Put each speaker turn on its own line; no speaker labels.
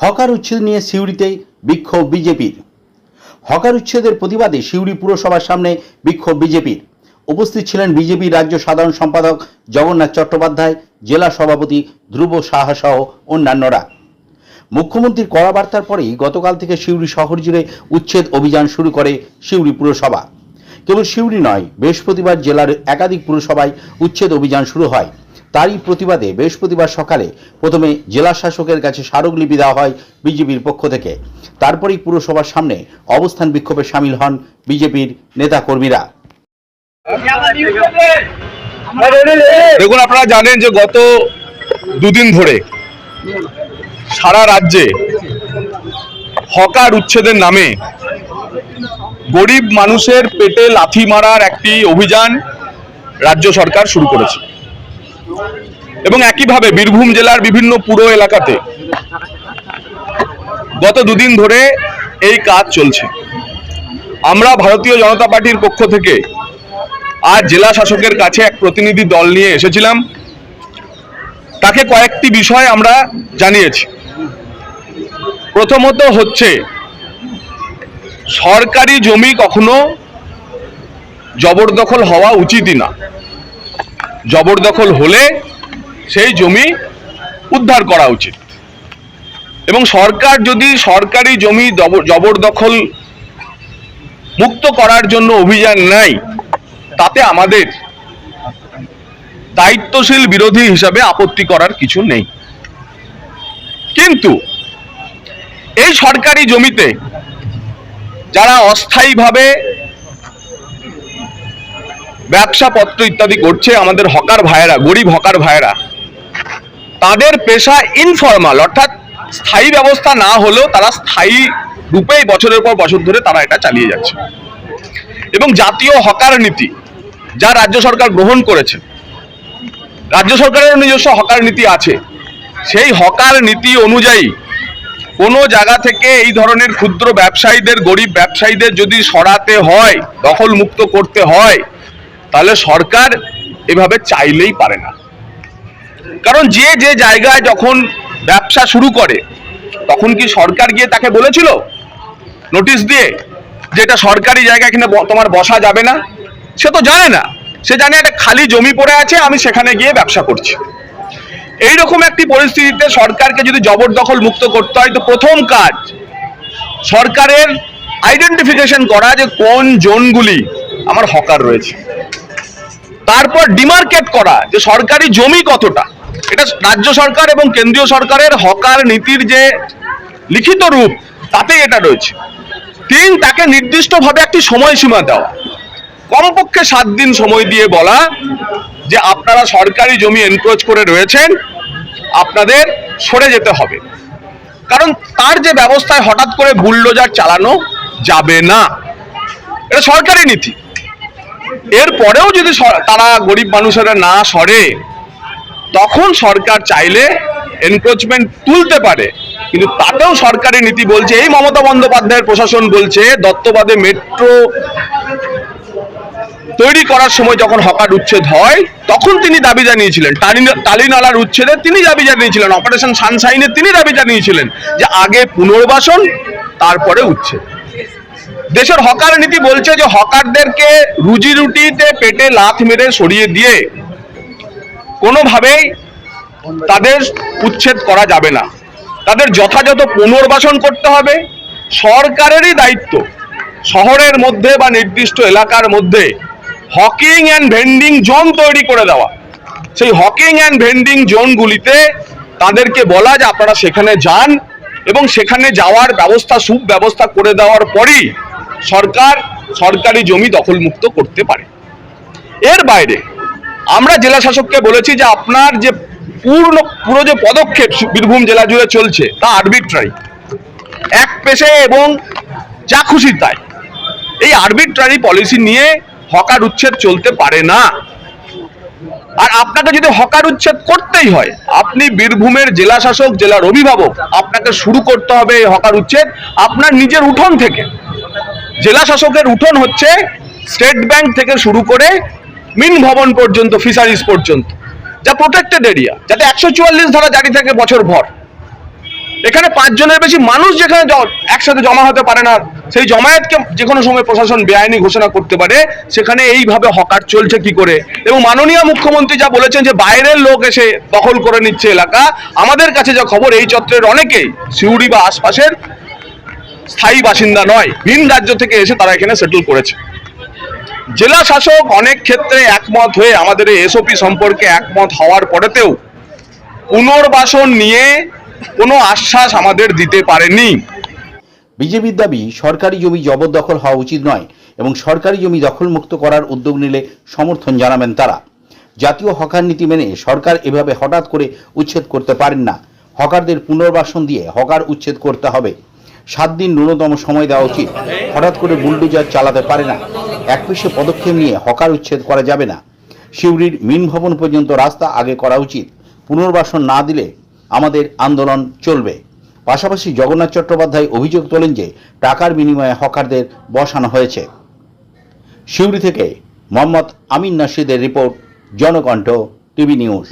Hawker উচ্ছেদ নিয়ে সিউড়িতে বিক্ষোভ বিজেপির। হকার উচ্ছেদের প্রতিবাদে সিউড়ি পুরসভার সামনে বিক্ষোভ বিজেপির। উপস্থিত ছিলেন বিজেপি রাজ্য সাধারণ সম্পাদক জগন্নাথ চট্টোপাধ্যায়, জেলা সভাপতি ধ্রুব সাহা সহ অন্যান্যরা। মুখ্যমন্ত্রীর কড়া বার্তার পরেই গতকাল থেকে সিউড়ি শহর জুড়ে উচ্ছেদ অভিযান শুরু করে সিউড়ি পুরসভা। কেবল সিউড়ি নয়, বৃহস্পতিবার জেলার একাধিক পুরসভায় উচ্ছেদ অভিযান শুরু হয়। তারই প্রতিবাদে বৃহস্পতিবার সকালে প্রথমে জেলা শাসকের কাছে স্মারকলিপি দেওয়া হয় বিজেপির পক্ষ থেকে। তারপরেই পুরসভার সামনে অবস্থান বিক্ষোভে সামিল হন বিজেপির নেতাকর্মীরা।
দেখুন, আপনারা জানেন যে গত দুদিন ধরে সারা রাজ্যে হকার উচ্ছেদের নামে গরিব মানুষের পেটে লাথি মারার একটি অভিযান রাজ্য সরকার শুরু করেছে। এবং একইভাবে বীরভূম জেলার বিভিন্ন পুরো এলাকাতে গত দুদিন ধরে এই কাজ চলছে। আমরা ভারতীয় জনতা পার্টির পক্ষ থেকে আজ জেলা শাসকের কাছে এক প্রতিনিধি দল নিয়ে এসেছিলাম। তাকে কয়েকটি বিষয় আমরা জানিয়েছি। প্রথমত হচ্ছে, সরকারি জমি কখনো জবরদখল হওয়া উচিতই না। জবরদখল হলে সেই জমি উদ্ধার করা উচিত। এবং সরকার যদি সরকারি জমি জবরদখল মুক্ত করার জন্য অভিযান নেয়, তাতে আমাদের দায়িত্বশীল বিরোধী হিসাবে আপত্তি করার কিছু নেই। কিন্তু এই সরকারি জমিতে যারা অস্থায়ীভাবে ব্যবসাপত্র ইত্যাদি করছে, আমাদের হকার ভাইয়েরা, গরিব হকার ভাইয়েরা তাদের পেশা ইনফর্মাল অর্থাৎ স্থায়ী ব্যবস্থা না হলেও তারা স্থায়ী রূপেই বছরের পর বছর ধরে তারা এটা চালিয়ে যাচ্ছে। এবং জাতীয় হকার নীতি, যা রাজ্য সরকার গ্রহণ করেছে, রাজ্য সরকারের নিজস্ব হকার নীতি আছে। সেই হকার নীতি অনুযায়ী কোনো জায়গা থেকে এই ধরনের ক্ষুদ্র ব্যবসায়ীদের, গরিব ব্যবসায়ীদের যদি সরাতে হয় দখল মুক্ত করতে হয়, তাহলে সরকার এভাবে চাইলেই পারে না। কারণ যে যে জায়গায় যখন ব্যবসা শুরু করে, তখন কি সরকার গিয়ে তাকে বলেছিল? নোটিশ দিয়ে যে এটা সরকারি জায়গা এখানে তোমার বসা যাবে না? সে তো জানে না। সে জানে একটা খালি জমি পড়ে আছে, আমি সেখানে গিয়ে ব্যবসা করছি। এইরকম একটি পরিস্থিতিতে সরকারকে যদি জবরদখল মুক্ত করতে হয়, তো প্রথম কাজ সরকারের আইডেন্টিফিকেশন করা যে কোন জোনগুলি আমার হকার রয়েছে। তারপর ডিমার্কেট করা যে সরকারি জমি কতটা। এটা রাজ্য সরকার এবং কেন্দ্রীয় সরকারের হকার নীতির যে লিখিত রূপ, তাতেই এটা রয়েছে। তিন, তাকে নির্দিষ্টভাবে একটি সময়সীমা দেওয়া। কমপক্ষে সাত দিন সময় দিয়ে বলা যে আপনারা সরকারি জমি এনক্রোচ করে রয়েছেন, আপনাদের সরে যেতে হবে। কারণ তার যে ব্যবস্থায় হঠাৎ করে বুলডোজার চালানো যাবে না। এটা সরকারি নীতি। এরপরেও যদি তারা গরিব মানুষেরা না সরে তখন সরকার চাইলে এনক্রোচমেন্ট তুলতে পারে। কিন্তু তাতেও সরকারি নীতি বলছে, এই মমতা বন্দ্যোপাধ্যায়ের প্রশাসন বলছে, দত্তবাদে মেট্রো তৈরি করার সময় যখন হকার উচ্ছেদ হয়, তখন তিনি দাবি জানিয়েছিলেন। টালি- টালিনালার উচ্ছেদে তিনি দাবি জানিয়েছিলেন। অপারেশন সানশাইনে তিনি দাবি জানিয়েছিলেন যে আগে পুনর্বাসন, তারপরে উচ্ছেদ। দেশের হকার নীতি বলছে যে হকারদেরকে রুজি রুটিতে পেটে লাথ মেরে সরিয়ে দিয়ে কোনোভাবেই তাদের উচ্ছেদ করা যাবে না। তাদের যথাযথ পুনর্বাসন করতে হবে। সরকারেরই দায়িত্ব শহরের মধ্যে বা নির্দিষ্ট এলাকার মধ্যে হকিং অ্যান্ড ভেন্ডিং জোন তৈরি করে দেওয়া। সেই হকিং অ্যান্ড ভেন্ডিং জোনগুলিতে তাদেরকে বলা যে আপনারা সেখানে যান এবং সেখানে যাওয়ার ব্যবস্থা, সুব্যবস্থা করে দেওয়ার পরই সরকার সরকারি জমি দখলমুক্ত করতে পারে। এর বাইরে আমরা জেলা শাসককে বলেছি যে আপনার যে পূর্ণ, পুরো যে পদক্ষেপ বীরভূম জেলা জুড়ে চলছে, তা আরবিট্রারি এক পেশে এবং যা খুশি তাই। এই আরবিট্রারি পলিসি নিয়ে হকার উচ্ছেদ চলতে পারে না। আর আপনাকে যদি হকার উচ্ছেদ করতেই হয়, আপনি বীরভূমের জেলা শাসক, জেলার অভিভাবক, আপনাকে শুরু করতে হবে এই হকার উচ্ছেদ। আপনার নিজের উঠোন থেকে। জেলা শাসকের উঠোন হচ্ছে স্টেট ব্যাংক থেকে শুরু করে মিন ভবন পর্যন্ত ফিশারিজ পর্যন্ত। যা প্রোটেক্টেড এরিয়া যাতে একশো চুয়াল্লিশ ধারা জারি থাকে বছর ভর। এখানে পাঁচজনের বেশি মানুষ যেখানে একসাথে জমা হতে পারে না, সেই জমায়েতকে যে কোনো সময় প্রশাসন বেআইনি ঘোষণা করতে পারে, সেখানে এইভাবে হকার চলছে কি করে? এবং মাননীয় মুখ্যমন্ত্রী যা বলেছেন যে বাইরের লোক এসে দখল করে নিচ্ছে এলাকা, আমাদের কাছে যা খবর, এই চত্বরের অনেকেই সিউড়ি বা আশপাশের স্থায়ী বাসিন্দা নয়, ভিন রাজ্য থেকে এসে তারা এখানে সেটেল করেছে। জেলা শাসক অনেক ক্ষেত্রে একমত হয়ে আমাদের এসওপি সম্পর্কে একমত হওয়ার পরেতেও পুনর্বাসন নিয়ে কোনো আশ্বাস আমাদের দিতে পারেনি
বিজেপির দাবি, সরকারি জমি জবরদখল হওয়া উচিত নয় এবং সরকারি জমি দখলমুক্ত করার উদ্যোগ নিলে সমর্থন জানাবেন তারা। জাতীয় হকার নীতি মেনে সরকার এভাবে হঠাৎ করে উচ্ছেদ করতে পারেন না। হকারদের পুনর্বাসন দিয়ে হকার উচ্ছেদ করতে হবে। সাত দিন ন্যূনতম সময় দেওয়া উচিত। হঠাৎ করে বুলডোজার চালাতে পারে না। এক পেশে পদক্ষেপ নিয়ে হকার উচ্ছেদ করা যাবে না। শিউরির মিন ভবন পর্যন্ত রাস্তা আগে করা উচিত। পুনর্বাসন না দিলে আমাদের আন্দোলন চলবে। পাশাপাশি জগন্নাথ চট্টোপাধ্যায় অভিযোগ তোলেন যে, টাকার বিনিময়ে হকারদের বসানো হয়েছে। সিউড়ি থেকে মোহাম্মদ আমিন নাসিদের রিপোর্ট, জনকণ্ঠ, টিভি নিউজ।